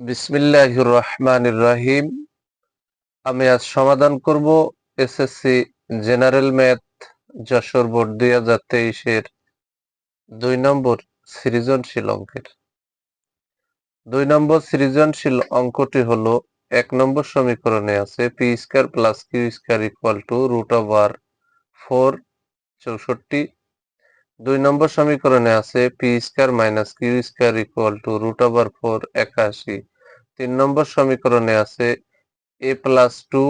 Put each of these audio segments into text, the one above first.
বিসমিল্লাহির রহমানির রহিম আমি আজ সমাধান করব SSC general math, Jessore board দুই হাজার তেইশের দুই নম্বর সৃজনশীল অঙ্কের। দুই নম্বর সৃজনশীল অঙ্কটি হলো, এক নম্বর সমীকরণে আছে P square plus Q square equal to root over four চৌষট্টি দুই নম্বর সমীকরণে আছে P square minus Q square equal to root over four একাশি। তিন নম্বর সমীকরণে আছে A plus two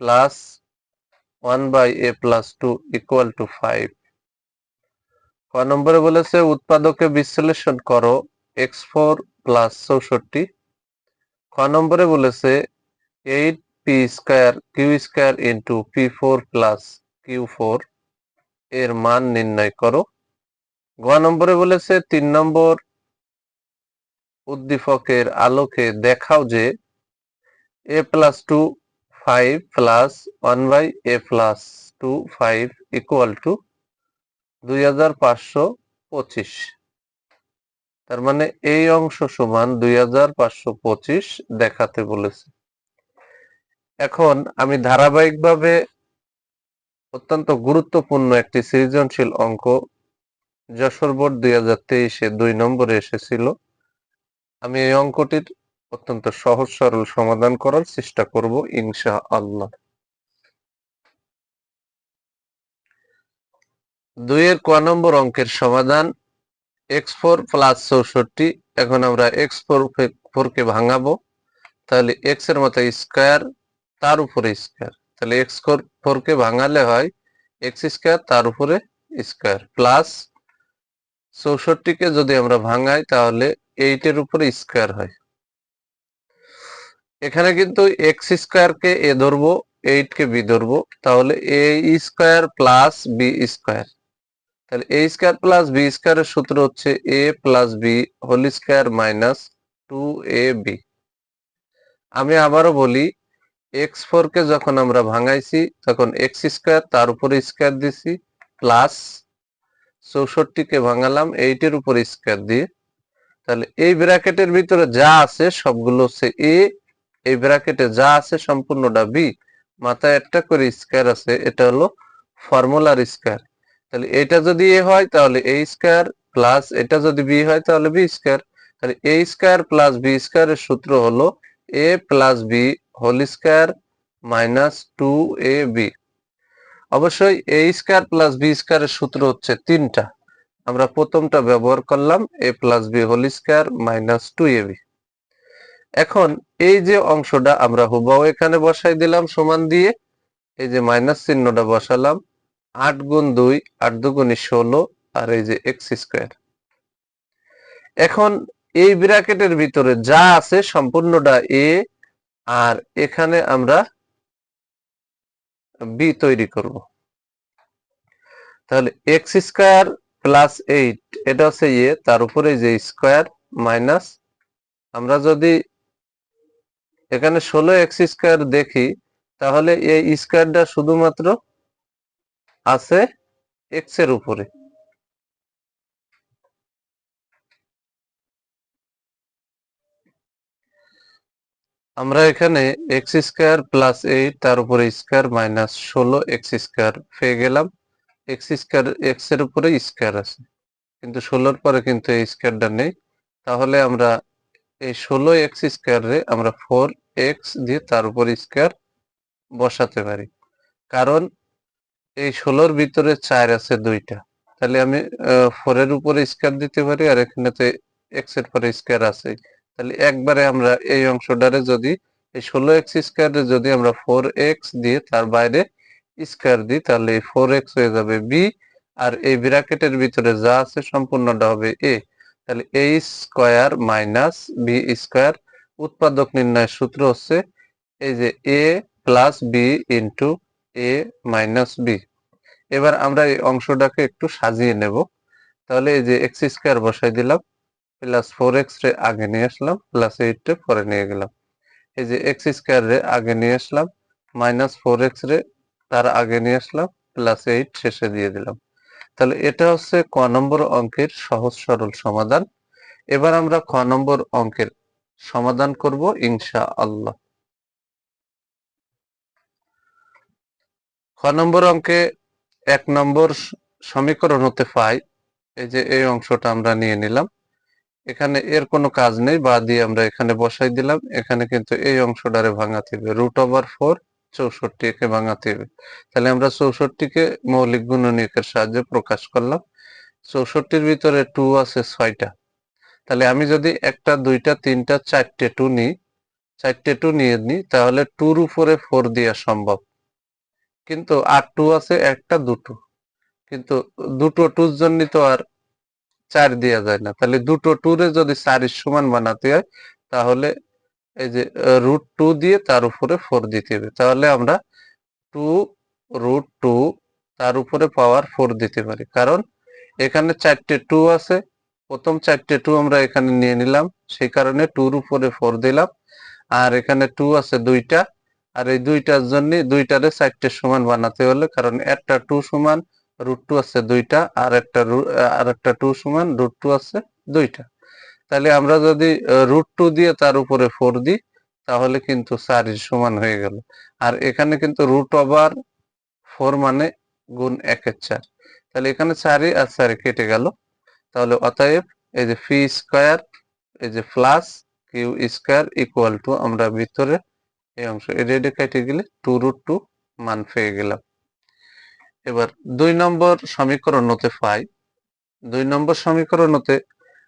plus one by A plus two equal to five ক নম্বরে বলেছে উৎপাদকে বিশ্লেষণ করো এক্স ফোর প্লাস চৌষট্টি। খ নম্বরে বলেছে eight P square Q square into P four plus Q four এর মান নির্ণয় করো। গ নম্বরে বলেছে, তিন নম্বর উদ্দীপকের আলোকে দেখাও যে, A plus two five plus one by A plus two five equal to দুই হাজার পাঁচশো পঁচিশ। তার মানে এই অংশ সমান দুই হাজার পাঁচশো পঁচিশ দেখাতে বলেছে। এখন আমি ধারাবাহিকভাবে অত্যন্ত গুরুত্বপূর্ণ একটি সৃজনশীল অঙ্ক যশোর বোর্ড দুই হাজার তেইশে দুই নম্বরে এসেছিল। আমি এই অঙ্কটির অত্যন্ত সহজ সরল সমাধান করার চেষ্টা করব ইনশা আল্লাহ দুইয়ের ক নম্বর অঙ্কের সমাধান, এক্স ফোর প্লাস চৌষট্টি, এখন আমরা এক্স ফোর ফোর কে ভাঙাবো। তাহলে এক্সের মতো স্কোয়ার, তার উপরে স্কোয়ার। তাহলে এক্স ফোর কে ভাঙালে হয় এক্স স্কোয়ার তার উপরে স্কোয়ার প্লাস চৌষট্টিকে যদি আমরা ভাঙাই তাহলে এইটের উপরে স্কোয়ার হয়। এখানে কিন্তু এক্স স্কোয়ার কে এ ধরবো এইট কে বি ধরবো, তাহলে A square plus B square তাহলে এ স্কোয়ার প্লাস বি স্কোয়ারের সূত্র হচ্ছে A plus B whole square minus two A B আমি আবারও বলি এক্স ফোর কে যখন আমরা ভাঙাইছি, তখন এক্স স্কোয়ার তার উপরে স্কোয়ার দিছি প্লাস চৌষট্টি কে ভাঙালাম, এইটের উপর স্কোয়ার দিয়ে। তাহলে এই ব্র্যাকেটের ভিতরে যা আছে, সবগুলো হচ্ছে এ এই ব্র্যাকেটে যা আছে, সম্পূর্ণটা বি মাথায় একটা করে স্কোয়ার আছে, এটা হলো ফর্মুলার স্কোয়ার তাহলে এটা যদি এ হয়, তাহলে এ স্কোয়ার প্লাস এটা যদি বি হয়, তাহলে বি স্কোয়ার তাহলে এ স্কোয়ার প্লাস বি স্কোয়ারের সূত্র হলো A plus B whole square minus two A B. অবশ্যই এ স্কোয়ার প্লাস বি স্কোয়ারের সূত্র হচ্ছে তিনটা। আমরা প্রথমটা ব্যবহার করলাম, A plus B whole square minus two A B. এখন এই যে অংশটা আমরা হুবাও এখানে বসাই দিলাম সমান দিয়ে, এই যে মাইনাস চিহ্নটা বসালাম, আট গুণ দুই, আট দুগুণি ষোলো, আর এই যে এক্স স্কোয়ার। এখন এই ব্র্যাকেটের ভিতরে যা আছে সম্পূর্ণটা এ আর এখানে আমরা বি তৈরি করব। তাহলে এক্স স্কোয়ার প্লাস এইট এটা হচ্ছে ইয়ে তার উপরে যে স্কোয়ার মাইনাস আমরা যদি এখানে ষোলো এক্স স্কোয়ার দেখি, তাহলে এই স্কোয়ারটা শুধুমাত্র আছে এক্সের উপরে। আমরা এখানে এক্স স্কোয়ার প্লাস এইট তার উপরে স্কোয়ার মাইনাস ষোলো এক্স স্কোয়ার পেয়ে গেলাম। এক্স স্কোয়ার এক্সের উপরে স্কোয়ার আছে। কিন্তু ষোলোর পরে কিন্তু এই স্কোয়ারটা নেই। তাহলে আমরা এই ষোলো এক্স স্কোয়ারে আমরা ফোর এক্স দিয়ে তার উপর স্কোয়ার বসাতে পারি। কারণ এই ষোলোর ভিতরে চার আছে দুইটা। তাহলে আমি ফোরের উপরে স্কোয়ার দিতে পারি আর এখানেতে এক্সের পরে স্কোয়ার আছে তাহলে একবারে আমরা এই অংশটারে যদি, এই ষোলো এক্স স্কোয়ারে যদি আমরা ফোর এক্স দিয়ে তার বাইরে স্কোয়ার দিই, তাহলে এই ফোর এক্স হয়ে যাবে বি আর এই ব্র্যাকেটের ভিতরে যা আছে সম্পূর্ণটা হবে এ তাহলে A square minus B square উৎপাদক নির্ণয়ের সূত্র হচ্ছে এই যে A plus B into A minus B এবার আমরা এই অংশটাকে একটু সাজিয়ে নেব। তাহলে এই যে এক্স স্কোয়ার বসাই দিলাম প্লাস ফোর এক্স রে আগে নিয়ে আসলাম প্লাস এইট রে পরে নিয়ে গেলাম। এই যে এক্স স্কোয়ার রে আগে নিয়ে আসলাম মাইনাস ফোর এক্স রে তার আগে নিয়ে আসলাম প্লাস এইট শেষে দিয়ে দিলাম। তাহলে এটা হচ্ছে ক নম্বর অঙ্কের সহজ সরল সমাধান। এবার আমরা খ নম্বর অঙ্কের সমাধান করব ইনশা আল্লাহ খ নম্বর অঙ্কে এক নম্বর সমীকরণ হতে পাই এই যে এই অংশটা আমরা নিয়ে নিলাম। এখানে এর কোনো কাজ নেই, বা দিয়ে আমরা এখানে বসাই দিলাম। এখানে কিন্তু এই অংশটারে ভাঙাতে হবে। রুট ওভার ফোর চৌষট্টি একে ভাঙাতে হবে। তাহলে আমরা চৌষট্টিকে মৌলিক গুণনীয়কের সাহায্যে প্রকাশ করলাম। চৌষট্টির ভিতরে টু আছে ছয়টা। তাহলে আমি যদি একটা, দুইটা, তিনটা, চারটে টু নিই, চারটে টু নিয়ে নিই, তাহলে টুর উপরে ফোর দেওয়া সম্ভব। কিন্তু আর টু আছে, একটা, দুটো। কিন্তু দুটো টুর জন্য তো আর চার দেওয়া যায় না। তাহলে দুটো টুরে যদি চারের সমান বানাতে হয়, তাহলে এই যে রুট টু দিয়ে তার উপরে ফোর দিতে হবে। তাহলে আমরা টু রুট টু তার উপরে পাওয়ার ফোর দিতে পারি। কারণ এখানে চারটে টু আছে। প্রথম চারটে টু আমরা এখানে নিয়ে নিলাম। সেই কারণে টুর উপরে ফোর দিলাম। আর এখানে টু আছে দুইটা। আর এই দুইটার জন্য দুইটারে চারটে সমান বানাতে হলে, কারণ একটা টু সমান রুট টু আছে দুইটা, আর একটা আর একটা টু সমান রুট টু আছে দুইটা। তাহলে আমরা যদি রুট টু দিয়ে তার উপরে ফোর দিই, তাহলে কিন্তু চারের সমান হয়ে গেল। আর এখানে কিন্তু রুট ওভার ফোর মানে গুণ একের চার। তাহলে এখানে চারই আর চারে কেটে গেল। তাহলে অতএব এই যে ফি স্কোয়ার এই যে plus Q square equal to আমরা ভিতরে এই অংশ রেডে কেটে গেলে টু রুট টু মান পেয়ে গেলাম। এবার দুই নম্বর সমীকরণ হতে পাই। দুই নম্বর সমীকরণ হতে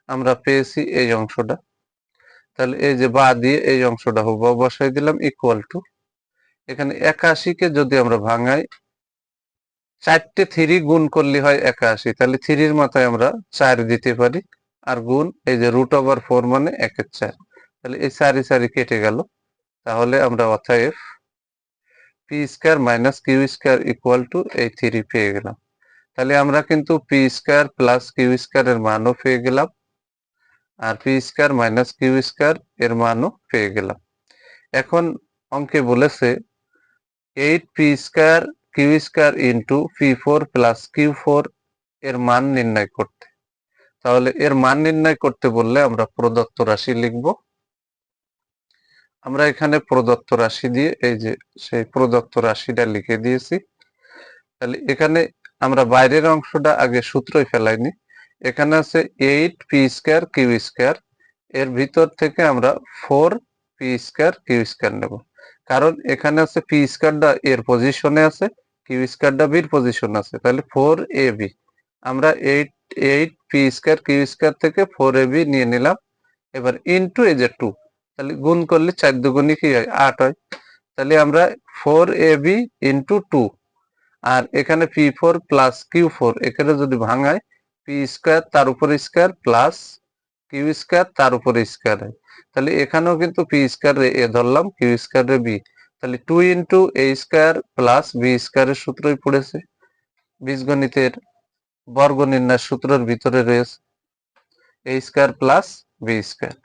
আমরা পেয়েছি এই অংশটা। তাহলে এই যে বা দিয়ে এই অংশটা হব, বসাই দিলাম ইকুয়াল টু এখানে একাশিকে যদি আমরা ভাঙাই, চারটে থ্রি গুণ করলে হয় একাশি। তাহলে থ্রির মাথায় আমরা চার দিতে পারি, আর গুণ এই যে রুট ওভার ফোর মানে একের চার। তাহলে এই চারি চারি কেটে গেল। তাহলে আমরা অতএব P square minus Q square equal to এই থ্রি পেয়ে গেলাম। তাহলে আমরা কিন্তু P square plus Q square এর মানও পেয়ে গেলাম, আর P square minus Q square এর মানও পেয়ে গেলাম। এখন অঙ্কে বলেছে eight P square Q square into P four plus Q four এর মান নির্ণয় করতে। তাহলে এর মান নির্ণয় করতে বললে আমরা প্রদত্ত রাশি লিখব। আমরা এখানে প্রদত্ত রাশি দিয়ে, এই যে সেই প্রদত্ত রাশিটা লিখে দিয়েছি। তাহলে এখানে আমরা বাইরের অংশটা আগে সূত্রই ফেলাইনি। এখানে আছে eight P square Q square. এর ভিতর থেকে আমরা four P square Q square নেব। কারণ এখানে আছে পি স্কয়ারটা এর পজিশনে আছে, কিউ স্কয়ারটা বির পজিশন আছে। তাহলে ফোর এ বি। আমরা eight eight P square Q square থেকে ফোর এ বি নিয়ে নিলাম। এবার ইনটু এই যে টু তাহলে গুণ করলে চার দুগুণই কি হয়? আট হয়। তাহলে আমরা four a b into two আর এখানে p four plus q four এখানে যদি ভাঙায় পি স্কোয়ার তার উপর স্কোয়ার প্লাস কিউ স্কোয়ার তার উপর স্কোয়ার হয়। তাহলে এখানেও কিন্তু পি স্কোয়ার এ ধরলাম কিউ স্কোয়ার বি তাহলে two into a square plus b স্কোয়ারের সূত্রই পড়েছে। বীজগণিতের বর্গ নির্ণয় সূত্রের ভিতরে রয়েছে। A square plus b square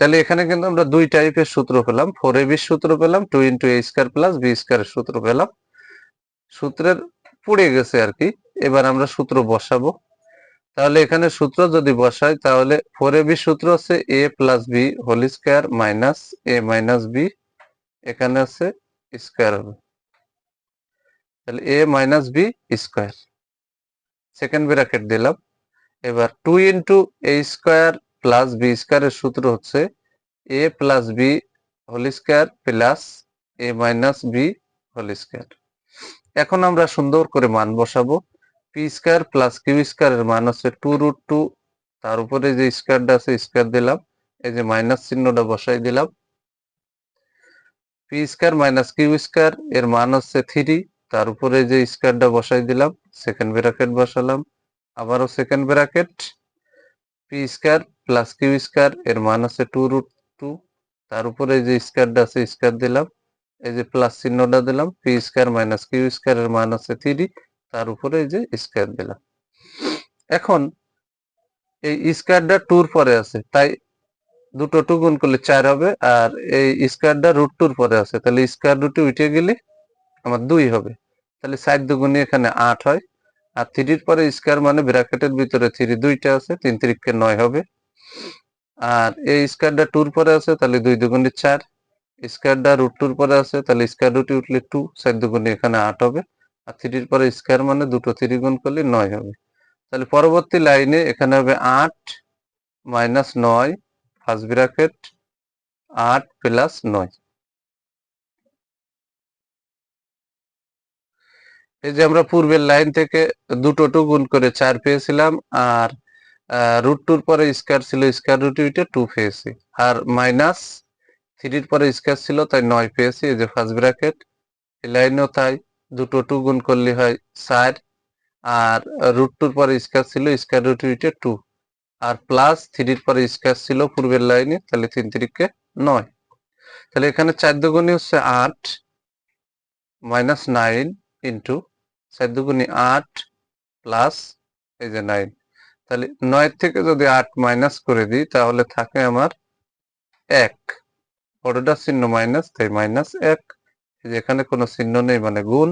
তাহলে এখানে কিন্তু আমরা দুই টাইপের সূত্র পেলাম। ফোর এ সূত্র পেলাম two into a square plus b স্কোয়ারের সূত্র পেলাম। সূত্রের পুড়ে গেছে আর কি। এবার আমরা সূত্র বসাবো। তাহলে এখানে সূত্র যদি বসাই, তাহলে ফোর এ বি সূত্র আছে a plus b whole square minus a minus b এখানে আছে স্কোয়ার হবে। তাহলে a minus b square second bracket দিলাম। এবার two into a square plus b স্কোয়ারের সূত্র হচ্ছে a plus b whole square plus a minus b whole square এখন আমরা সুন্দর করে মান বসাবো। পি স্কোয়ার প্লাস কিউ স্কোয়ারের মান হচ্ছে টু রুট টু তার উপরে যে স্কোয়ারটা আছে স্কোয়ার দিলাম, এই যে মাইনাস চিহ্নটা বসাই দিলাম। P square minus q square এর মান হচ্ছে থ্রি তার উপরে যে স্কোয়ারটা বসাই দিলাম সেকেন্ড ব্র্যাকেট বসালাম। আবারও second bracket p square plus q square এর মান আছে টু রুট টু তার উপরে যে স্কোয়ারটা আছে স্কোয়ার দিলাম। এই যে প্লাস চিহ্নটা দিলাম p square minus q square এর মান আছে থ্রি তার উপরে এই যে স্কোয়ার দিলাম। এখন এই স্কোয়ারটা টুর পরে আছে, তাই দুটো টু গুণ করলে চার হবে, আর এই স্কোয়ারটা রুট টুর পরে আছে, তাহলে স্কোয়ার রুটে উঠে গেলে আমার দুই হবে। তাহলে সাইড দুগুণে এখানে আট হয়। আর থ্রির পরে স্কোয়ার মানে ব্র্যাকেটের ভিতরে থ্রি দুইটা আছে, তিন তিরিখকে নয় হবে। আর এই স্কোয়ারটা টুর পরে আছে, তাহলে দুই দুগুণে চার। স্কোয়ারটা রুট টুর পরে আছে, তাহলে স্কোয়ার রুটে উঠলে টু চার দুগুণে এখানে আট হবে। আর থ্রির পরে স্কোয়ার মানে দুটো থ্রি গুণ করলে নয় হবে। তাহলে পরবর্তী লাইনে এখানে হবে আট মাইনাস নয় ফার্স্ট ব্র্যাকেট আট প্লাস নয়। এই যে আমরা পূর্বের লাইন থেকে দুটো টু গুণ করে চার পেয়েছিলাম, আর রুট টুর পরে স্কোয়ার ছিল স্কোয়ার রুট উইটে টু পেয়েছি। আর মাইনাস থ্রির পরে স্কোয়ার ছিল, তাই নয় পেয়েছি, এই যে ফার্স্ট ব্র্যাকেট এই লাইনও তাই দুটো টু গুণ করলে হয় চার, আর রুট টুর পরে স্কোয়ার ছিল স্কোয়ার রুট উইটে টু আর প্লাস থ্রির পরে স্কোয়ার ছিল পূর্বের লাইনে, তাহলে তিন তিরিকে নয়। তাহলে এখানে চার দুগুণই হচ্ছে আট মাইনাস নাইন ইন্টু চার দুগুণি আট প্লাস এই যে নাইন তাহলে নয় থেকে যদি আট মাইনাস করে দিই, তাহলে থাকে আমার এক। বড়টা চিহ্ন মাইনাস তাই মাইনাস এক। এই যে এখানে কোনো চিহ্ন নেই মানে গুণ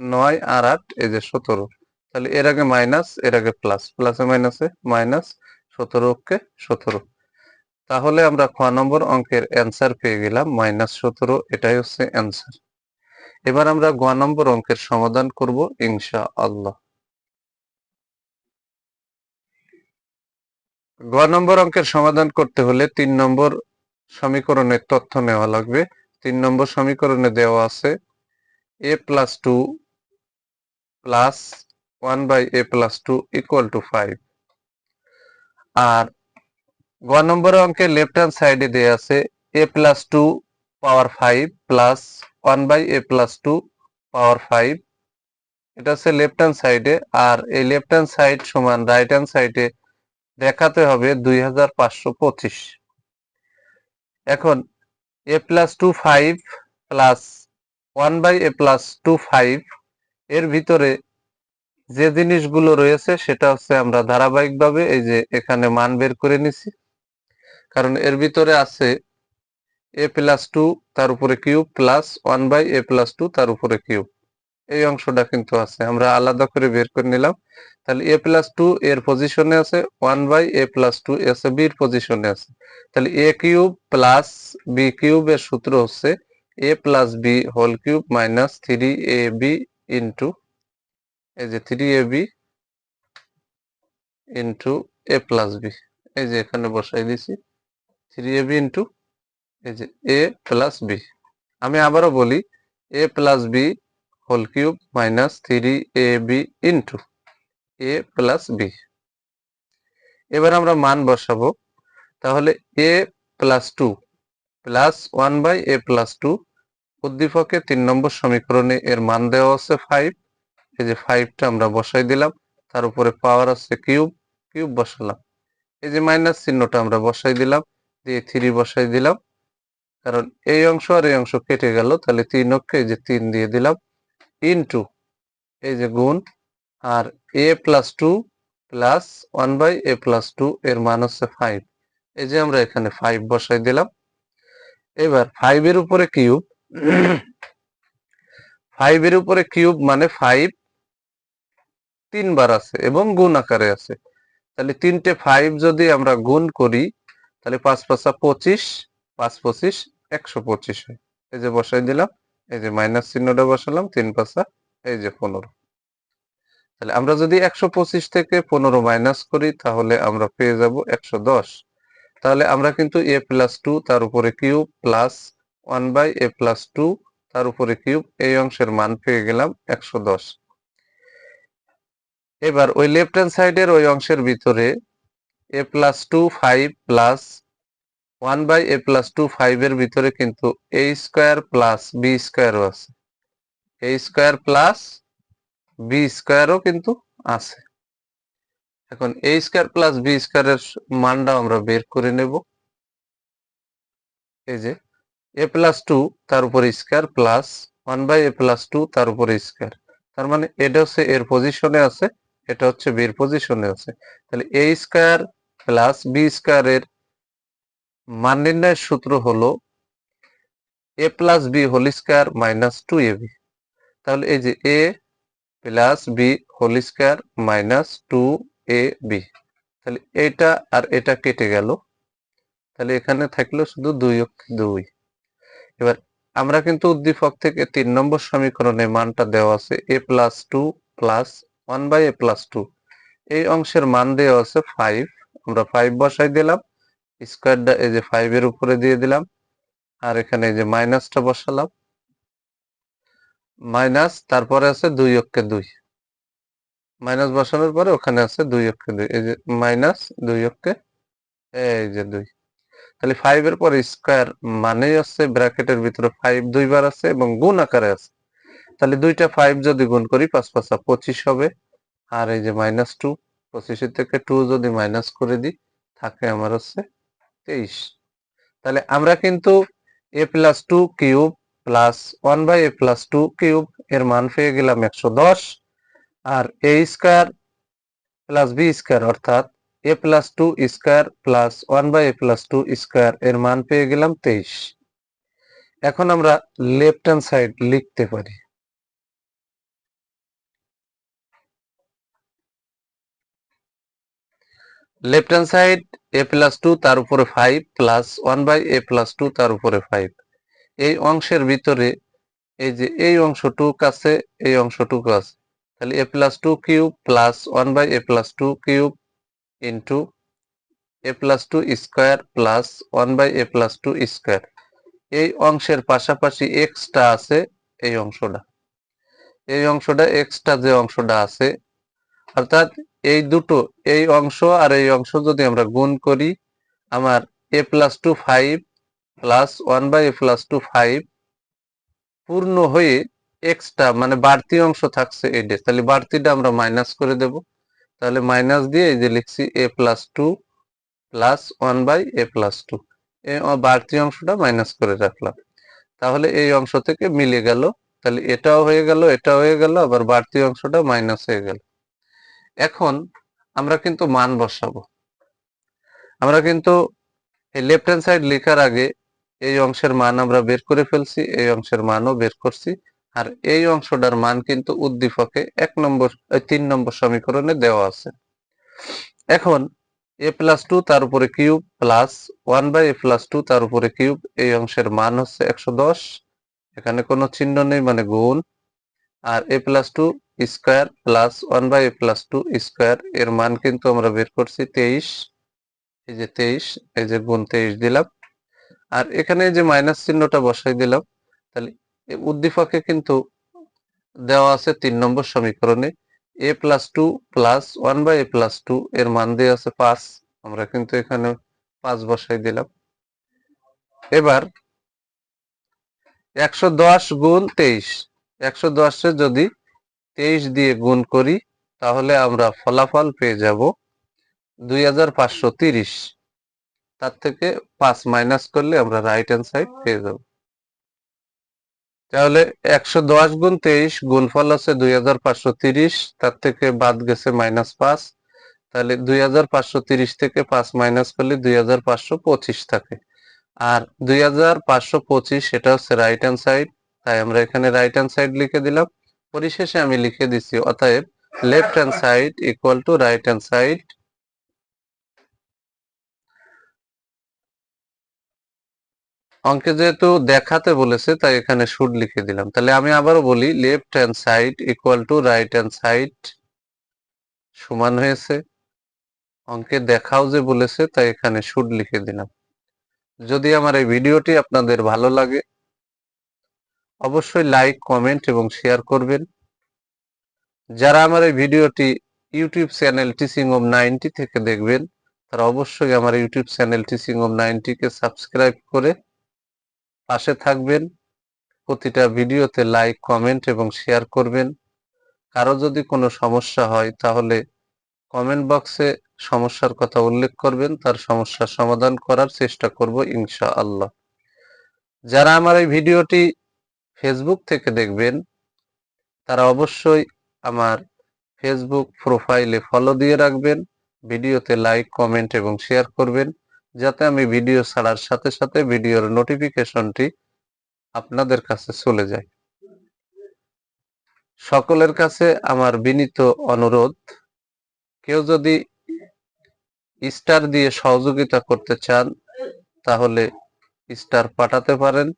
নয় আর আট, এই যে সতেরো। তাহলে এর আগে মাইনাস এর আগে প্লাস প্লাসে মাইনাসে মাইনাস সতেরো কে সতেরো। তাহলে আমরা খ নম্বর অঙ্কের অ্যান্সার পেয়ে গেলাম। মাইনাস সতেরো, এটাই হচ্ছে অ্যান্সার এবার আমরা গ নম্বর অঙ্কের সমাধান করব ইনশা আল্লাহ গ নম্বর অঙ্কের সমাধান করতে হলে তিন নম্বর সমীকরণের তথ্য নেওয়া লাগবে। তিন নম্বর সমীকরণে দেওয়া আছে a plus two plus one by a plus two equal to five আর গ নম্বর অঙ্কের লেফট হ্যান্ড সাইডে দেওয়া আছে a plus two power five plus one by a plus two power five. এটা হচ্ছে লেফট হ্যান্ড সাইডে, আর এই লেফট হ্যান্ড সাইড সমান রাইট হ্যান্ড সাইডে দেখাতে হবে দুই হাজার পাঁচশো পঁচিশ। এখন a plus two five plus one by a plus two five, এর ভিতরে যে জিনিসগুলো রয়েছে সেটা হচ্ছে আমরা ধারাবাহিকভাবে এই যে এখানে মান বের করে নিছি। কারণ এর ভিতরে আছে এ প্লাস টু তার উপরে cube plus one by a plus two তার উপরে কিউব এই অংশটা কিন্তু আছে, আমরা আলাদা করে বের করে নিলাম। তাহলে এ প্লাস টু এর পজিশনে আছে one by a plus two এসে বির পজিশনে আছে। তাহলে a cube plus b cube এর সূত্র হচ্ছে a plus b whole cube minus three a b into এই যে three a b into a plus b এই যে এখানে বসাই দিছি থ্রি এ বি ইন্টু এই যে এ প্লাস বি আমি আবারও বলি a plus b whole cube minus three a b into a plus b এবার আমরা মান বসাবো। তাহলে a plus two plus one by a plus two উদ্দীপকে তিন নম্বর সমীকরণে এর মান দেওয়া আছে ফাইভ এই যে ফাইভটা আমরা বসাই দিলাম, তার উপরে পাওয়ার আছে কিউব কিউব বসালাম। এই যে মাইনাস চিহ্নটা আমরা বসাই দিলাম, দিয়ে থ্রি বসাই দিলাম। কারণ এই অংশ আর এই অংশ কেটে গেল, তাহলে তিন অক্ষে এই যে তিন দিয়ে দিলাম। ইনটু এই যে গুণ, আর a plus two plus one by a plus two এর মান হচ্ছে ফাইভ এই যে আমরা এখানে ফাইভ বসাই দিলাম। এবার ফাইভের উপরে কিউব ফাইভের উপরে কিউব মানে ফাইভ তিনবার আছে এবং গুণ আকারে আছে। তাহলে তিনটে ফাইভ যদি আমরা গুণ করি, তাহলে পাঁচ পাঁচা পঁচিশ পাঁচ পঁচিশ, একশো পঁচিশ হয়। এই যে বসাই দিলাম, এই যে মাইনাস চিহ্নটা বসালাম, তিন পাঁচা, এই যে পনেরো। তাহলে আমরা যদি একশো পঁচিশ থেকে পনেরো মাইনাস করি, তাহলে আমরা পেয়ে যাব একশো দশ। তাহলে আমরা কিন্তু এ প্লাস টু তার উপরে cube plus one by a plus two তার উপরে কিউব, এই অংশের মান পেয়ে গেলাম একশো দশ। এবার ওই লেফট হ্যান্ড সাইডের ওই অংশের ভিতরে a plus two, five plus one by a plus two five এর ভিতরে কিন্তু এ স্কোয়ার প্লাস বি স্কোয়ারও আছে। এ স্কোয়ার প্লাস বি স্কোয়ারও কিন্তু আছে। এখন এ স্কোয়ার প্লাস বি স্কোয়ারের মানটা আমরা বের করে নেব। এই যে এ প্লাস টু তার উপরে square plus one by a plus two তার উপরে স্কোয়ার। তার মানে এটা হচ্ছে এর পজিশনে আছে, এটা হচ্ছে বির পজিশনে আছে। তাহলে এ স্কোয়ার প্লাস বি স্কোয়ারের মান নির্ণয়ের সূত্র হলো a plus b whole square minus two a b তাহলে এই যে a plus b whole square minus two a b তাহলে এটা আর এটা কেটে গেল। তাহলে এখানে থাকল শুধু দুই অক্ষে দুই। এবার আমরা কিন্তু উদ্দীপক থেকে তিন নম্বর সমীকরণে মানটা দেওয়া আছে a plus two plus one by a plus two এই অংশের মান দেওয়া আছে ফাইভ আমরা ফাইভ বসাই দিলাম। স্কোয়ারটা এই যে ফাইভ এর উপরে দিয়ে দিলাম। আর এখানে এই যে মাইনাসটা বসালাম। মাইনাস তারপরে আছে দুই অক্ষে দুই। মাইনাস বসানোর পরে ওখানে আছে দুই অক্ষে দুই। এই যে মাইনাস দুই অক্ষে এই যে দুই। তাহলে ফাইভ এর পরে স্কোয়ার মানেই আছে ব্র্যাকেটের ভিতরে ফাইভ দুইবার আছে এবং গুণ আকারে আছে। তাহলে দুইটা ফাইভ যদি গুণ করি পাঁচ পাঁচা পঁচিশ হবে। আর এই যে মাইনাস টু পঁচিশের থেকে টু যদি মাইনাস করে দিই, থাকে আমার হচ্ছে তেইশ। তাহলে আমরা কিন্তু a plus two cube plus one by a plus two cube এর মান পেয়ে গেলাম একশো দশ আর a square plus b square অর্থাৎ a plus two square plus one by a plus two square এর মান পেয়ে গেলাম তেইশ। এখন আমরা লেফট হ্যান্ড সাইড লিখতে পারি। Left hand side a plus two, তার উপরে five plus one by a plus two তার উপরে ফাইভ এই অংশের ভিতরে এই যে এই অংশটুক আছে, এই অংশটুকু আছে। তাহলে a plus two cube plus one by a plus two cube into a plus two square plus one by a plus two square এই অংশের পাশাপাশি এক্সটা আছে এই অংশটা। এই অংশটা এক্সটা যে অংশটা আছে অর্থাৎ এই দুটো, এই অংশ আর এই অংশ যদি আমরা গুণ করি, আমার a plus two five plus one by a plus two five পূর্ণ হয়ে এক্সটা মানে বাড়তি অংশ থাকছে এই ডে তাহলে বাড়তিটা আমরা মাইনাস করে দেব। তাহলে মাইনাস দিয়ে এই যে লিখছি a plus two plus one by a plus two এই বাড়তি অংশটা মাইনাস করে রাখলাম। তাহলে এই অংশ থেকে মিলে গেল, তাহলে এটাও হয়ে গেল, এটাও হয়ে গেল, আবার বাড়তি অংশটা মাইনাস হয়ে গেল। এখন আমরা কিন্তু মান বসাবো। আমরা কিন্তু এই লেফট হ্যান্ড সাইড লেখার আগে এই অংশের মান আমরা বের করে ফেলছি, এই অংশের মানও বের করছি, আর এই অংশটার মান কিন্তু উদ্দীপকে এক নম্বর তিন নম্বর সমীকরণে দেওয়া আছে। এখন এ প্লাস টু তার উপরে cube plus one by a plus two তার উপরে কিউব, এই অংশের মান হচ্ছে একশো দশ। এখানে কোনো চিহ্ন নেই মানে গুণ। আর a plus two square plus one by a plus two square এর মান কিন্তু আমরা বের করছি তেইশ, এই যে তেইশ, এই যে গুণ তেইশ দিলাম। আর এখানে যে মাইনাস চিহ্নটা বসাই দিলাম, তাহলে উদ্দীপকে কিন্তু দেওয়া আছে তিন নম্বর সমীকরণে। A plus two plus one by a plus two এর মান দিয়ে আছে পাঁচ, আমরা কিন্তু এখানে পাঁচ বসাই দিলাম। এবার একশো দশ গুণ তেইশ একশো দশে যদি তেইশ দিয়ে গুণ করি, তাহলে আমরা ফলাফল পেয়ে যাব দুই হাজার পাঁচশো তিরিশ। তার থেকে পাঁচ মাইনাস করলে আমরা রাইট হ্যান্ড সাইড পেয়ে যাব। তাহলে একশো দশ গুণ তেইশ, গুণফল আছে দুই হাজার পাঁচশো তিরিশ, তার থেকে বাদ গেছে মাইনাস পাঁচ। তাহলে দুই হাজার পাঁচশো তিরিশ থেকে পাঁচ মাইনাস করলে দুই হাজার পাঁচশো পঁচিশ থাকে। আর দুই হাজার পাঁচশো পঁচিশ, সেটা হচ্ছে রাইট হ্যান্ড সাইড তাই আমরা এখানে রাইট হ্যান্ড সাইড লিখে দিলাম। পরিশেষে আমি লিখে দিচ্ছি, অতএব left hand side equal to right hand side অঙ্কে যেহেতু দেখাতে বলেছে, তাই এখানে শুড লিখে দিলাম। তাহলে আমি আবারও বলি left hand side equal to right hand side সমান হয়েছে। অঙ্কে দেখাও যে বলেছে, তাই এখানে শুড লিখে দিলাম। যদি আমার এই ভিডিওটি আপনাদের ভালো লাগে অবশ্যই লাইক কমেন্ট এবং শেয়ার করবেন। যারা আমার এই ভিডিওটি YouTube channel teaching of ninety থেকে দেখবেন, তারা অবশ্যই আমার ইউটিউব চ্যানেল টিচিং অব নাইনটিকে সাবস্ক্রাইব করে পাশে থাকবেন। প্রতিটা ভিডিওতে লাইক কমেন্ট এবং শেয়ার করবেন। কারও যদি কোনো সমস্যা হয়, তাহলে কমেন্ট বক্সে সমস্যার কথা উল্লেখ করবেন, তার সমস্যার সমাধান করার চেষ্টা করব ইনশা আল্লাহ যারা আমার এই ভিডিওটি ফেসবুক থেকে দেখবেন, তারা অবশ্যই আমার ফেসবুক প্রোফাইলে ফলো দিয়ে রাখবেন, ভিডিওতে লাইক কমেন্ট এবং শেয়ার করবেন, যাতে আমি ভিডিও ছাড়ার সাথে সাথে ভিডিওর নোটিফিকেশনটি আপনাদের কাছে চলে যায়। সকলের কাছে আমার বিনীত অনুরোধ, কেউ যদি স্টার দিয়ে সহযোগিতা করতে চান, তাহলে স্টার পাঠাতে পারেন।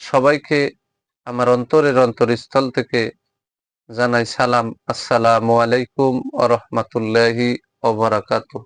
সবাইকে আমার অন্তরের অন্তরস্থল থেকে জানাই সালাম। আসসালামু আলাইকুম আ রহমতুল্লাহি ওবরাকাতুহ